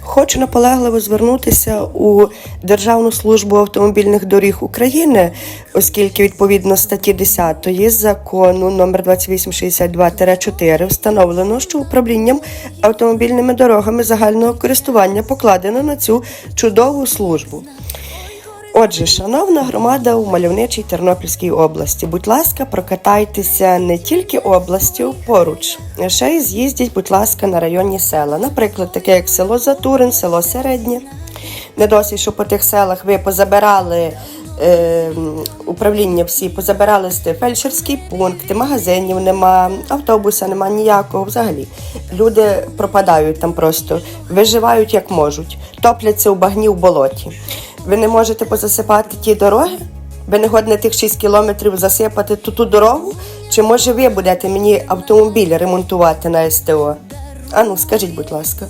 Хочу наполегливо звернутися у Державну службу автомобільних доріг України, оскільки відповідно статті 10 закону номер 2862-4 встановлено, що управлінням автомобільними дорогами загального користування покладено на цю чудову службу. Отже, шановна громада у мальовничій Тернопільській області, будь ласка, прокатайтеся не тільки областю поруч, ще й з'їздіть, будь ласка, на районні села. Наприклад, таке як село Затурин, село Середнє. Не досить, що по тих селах ви позабирали е, управління всі, позабирали фельдшерські пункти, магазинів нема, автобуса нема ніякого взагалі. Люди пропадають там просто, виживають як можуть, топляться у багні в болоті. Ви не можете позасипати ті дороги? Ви не годне тих 6 кілометрів засипати ту ту дорогу? Чи може ви будете мені автомобіль ремонтувати на СТО? Ану, скажіть, будь ласка.